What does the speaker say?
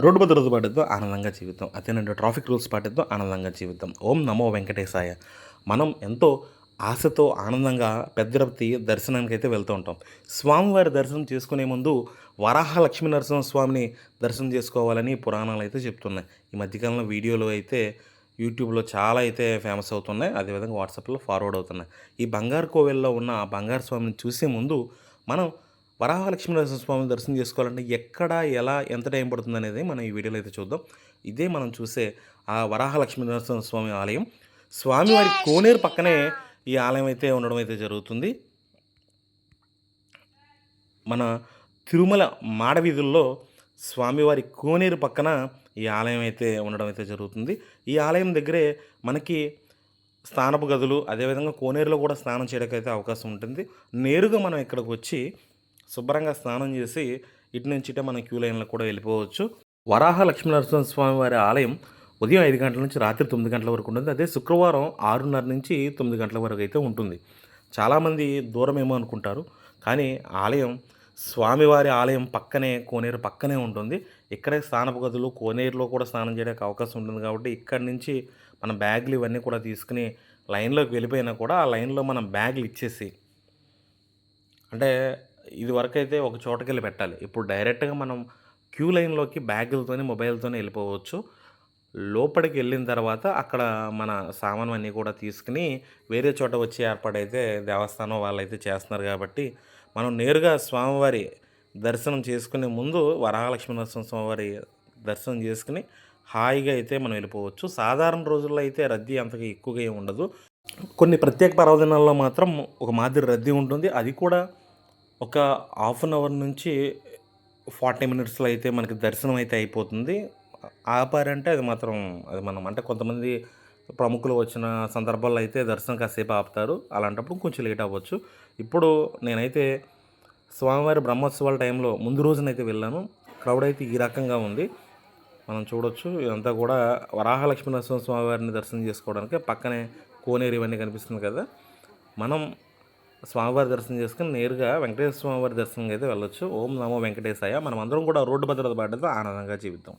Road భద్రత పాటిద్దాం ఆనందంగా జీవితం. అతేనంటే ట్రాఫిక్ రూల్స్ పాటిద్దాం ఆనందంగా జీవితం. ఓం నమో వెంకటేశాయ. మనం ఎంతో ఆశతో ఆనందంగా పెద్దరపతి దర్శనానికి అయితే వెళ్తూ ఉంటాం. స్వామివారి దర్శనం చేసుకునే ముందు వరాహ లక్ష్మీ స్వామిని దర్శనం చేసుకోవాలని పురాణాలు అయితే చెప్తున్నాయి. ఈ మధ్యకాలంలో వీడియోలు అయితే యూట్యూబ్లో చాలా అయితే ఫేమస్ అవుతున్నాయి. అదేవిధంగా వాట్సాప్లో ఫార్వర్డ్ అవుతున్నాయి. ఈ బంగారు కోవెల్లో ఉన్న ఆ బంగారు స్వామిని చూసే ముందు మనం వరాహ లక్ష్మీనరసింహ స్వామిని దర్శనం చేసుకోవాలంటే ఎక్కడ ఎలా ఎంత టైం పడుతుంది అనేది మనం ఈ వీడియోలో అయితే చూద్దాం. ఇదే మనం చూసే ఆ వరాహ లక్ష్మీనరసింహ స్వామి ఆలయం. స్వామివారి కోనేరు పక్కనే ఈ ఆలయం అయితే ఉండడం అయితే జరుగుతుంది. మన తిరుమల మాడవీధుల్లో స్వామివారి కోనేరు పక్కన ఈ ఆలయం అయితే ఉండడం అయితే జరుగుతుంది. ఈ ఆలయం దగ్గరే మనకి స్నానపు గదులు అదేవిధంగా కోనేరులో కూడా స్నానం చేయడానికి అయితే అవకాశం ఉంటుంది. నేరుగా మనం ఇక్కడికి వచ్చి శుభ్రంగా స్నానం చేసి ఇటు నుంచి ఇటే మనం క్యూ లైన్లో కూడా వెళ్ళిపోవచ్చు. వరాహ లక్ష్మీనరసింహ స్వామి వారి ఆలయం ఉదయం ఐదు గంటల నుంచి రాత్రి తొమ్మిది గంటల వరకు ఉంటుంది. అదే శుక్రవారం ఆరున్నర నుంచి తొమ్మిది గంటల వరకు అయితే ఉంటుంది. చాలామంది దూరం ఏమో అనుకుంటారు కానీ ఆలయం స్వామివారి ఆలయం పక్కనే కోనేరు పక్కనే ఉంటుంది. ఇక్కడే స్నానపు గదులు కోనేరులో కూడా స్నానం చేయడానికి అవకాశం ఉంటుంది కాబట్టి ఇక్కడి నుంచి మన బ్యాగులు ఇవన్నీ కూడా తీసుకుని లైన్లోకి వెళ్ళిపోయినా కూడా ఆ లైన్లో మనం బ్యాగులు ఇచ్చేసి అంటే ఇది వరకు అయితే ఒక చోటకి వెళ్ళి పెట్టాలి. ఇప్పుడు డైరెక్ట్గా మనం క్యూ లైన్లోకి బ్యాగులతోనే మొబైల్తోనే వెళ్ళిపోవచ్చు. లోపలికి వెళ్ళిన తర్వాత అక్కడ మన సామాను అన్నీ కూడా తీసుకుని వేరే చోట వచ్చి ఏర్పాటైతే దేవస్థానం వాళ్ళైతే చేస్తున్నారు కాబట్టి మనం నేరుగా స్వామివారి దర్శనం చేసుకునే ముందు వరాహలక్ష్మీ నరసింహ స్వామివారి దర్శనం చేసుకుని హాయిగా అయితే మనం వెళ్ళిపోవచ్చు. సాధారణ రోజుల్లో అయితే రద్దీ అంతగా ఎక్కువగా ఏమి ఉండదు. కొన్ని ప్రత్యేక పర్వదినాల్లో మాత్రం ఒక మాదిరి రద్దీ ఉంటుంది. అది కూడా ఒక హాఫ్ అన్ అవర్ నుంచి ఫార్టీ మినిట్స్లో అయితే మనకి దర్శనం అయితే అయిపోతుంది. ఆపారంటే అది మాత్రం అది మనం అంటే కొంతమంది ప్రముఖులు వచ్చిన సందర్భాల్లో అయితే దర్శనం కాసేపు ఆపుతారు. అలాంటప్పుడు కొంచెం లేట్ అవ్వచ్చు. ఇప్పుడు నేనైతే స్వామివారి బ్రహ్మోత్సవాల టైంలో ముందు రోజునైతే వెళ్ళాను. క్రౌడ్ అయితే ఈ రకంగా ఉంది. మనం చూడొచ్చు. ఇదంతా కూడా వరాహలక్ష్మీ నరసింహ స్వామివారిని దర్శనం చేసుకోవడానికి పక్కనే కోనేరు ఇవన్నీ కనిపిస్తుంది కదా. మనం స్వామివారి దర్శనం చేసుకుని నేరుగా వెంకటేశ్వర స్వామివారి దర్శనంకి అయితే వెళ్ళొచ్చు. ఓం నమో వెంకటేశాయ. మనం అందరం కూడా రోడ్డు భద్రత పాటతో ఆనందంగా జీవిద్దాం.